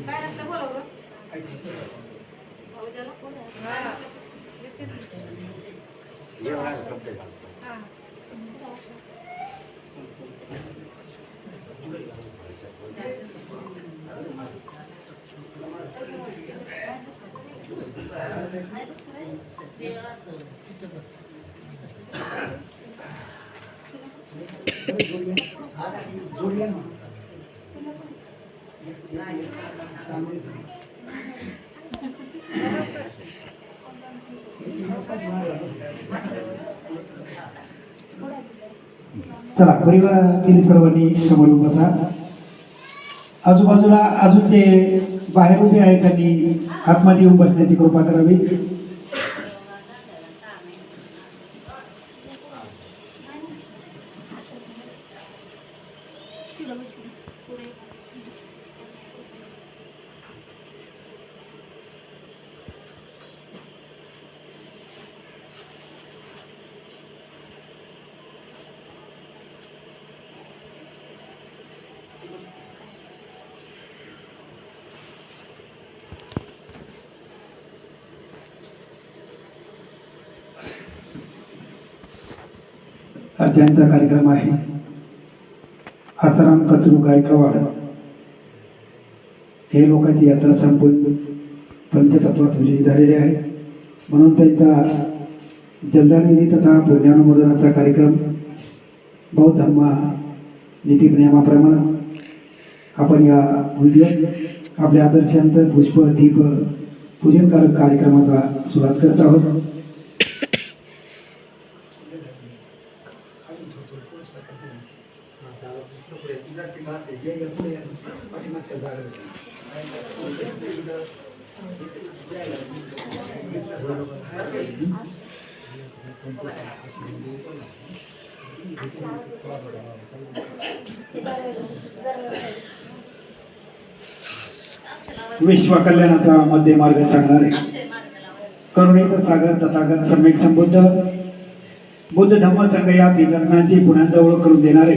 काय नसलं बोलव गं. भाऊजाला कोण आहे? हा. चला परिवारातील सर्वांनी समोर येऊन बसा आजूबाजूला अजून जे बाहेर उभे आहेत त्यांनी आतमध्ये येऊन बसण्याची कृपा करावी. अर्चनाचा कार्यक्रम आहे आसाराम कचरू गायकवाड. हे लोकांची यात्रा संपून पंचतत्वात विजयी झालेले आहे. म्हणून त्यांचा जलदानविधी तथा पुण्यानुमोदनाचा कार्यक्रम बौद्ध धम्मा नीतिनियमाप्रमाणे आपण या उद्योग आपल्या आदर्शांचं पुष्प दीप पूजन कार्यक्रमाचा सुरुवात करत आहोत. विश्व कल्याणाचा मध्य मार्ग सांगणारे करुणेचा सागर तथागत सम्यक संबुद्ध. बुद्ध धम्म संघ या तीर्थांची पुण्यांदा ओळख करून देणारे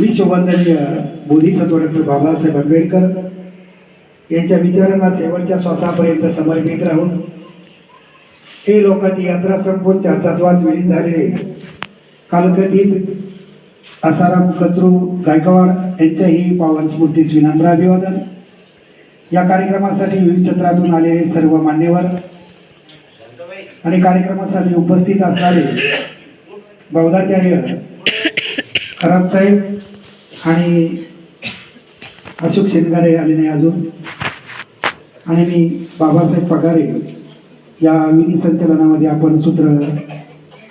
विश्ववंदनीय बोधिसत्व डॉक्टर बाबासाहेब आंबेडकर यांच्या विचारांना शेवटच्या श्वासापर्यंत समर्पित राहून हे लोकांची यात्रा संपून चार तत्वात विलीन झालेले कालकथित आसाराम कचरू गायकवाड यांच्याही पावन स्मृतीस विनम्र अभिवादन. या कार्यक्रमासाठी विविध क्षेत्रातून आलेले सर्व मान्यवर आणि कार्यक्रमासाठी उपस्थित असणारे बौद्धाचार्य खराबसाहेब आणि अशोक शेतकरे आले नाही अजून. आणि मी बाबासाहेब पगारे या विधी संचलनामध्ये आपण सूत्र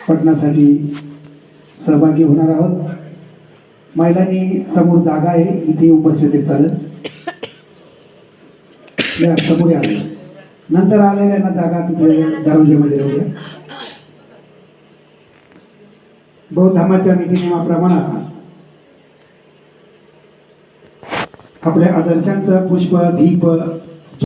पटण्यासाठी सहभागी होणार आहोत. महिलांनी समोर जागा आहे इथे उपस्थित चालत. समोर आले नंतर आलेल्यांना जागा तिथे दरवाजेमध्ये राहूया. बौद्धामाच्या नीतीनियमाप्रमाणे आपल्या आदर्शांचं पुष्प दीप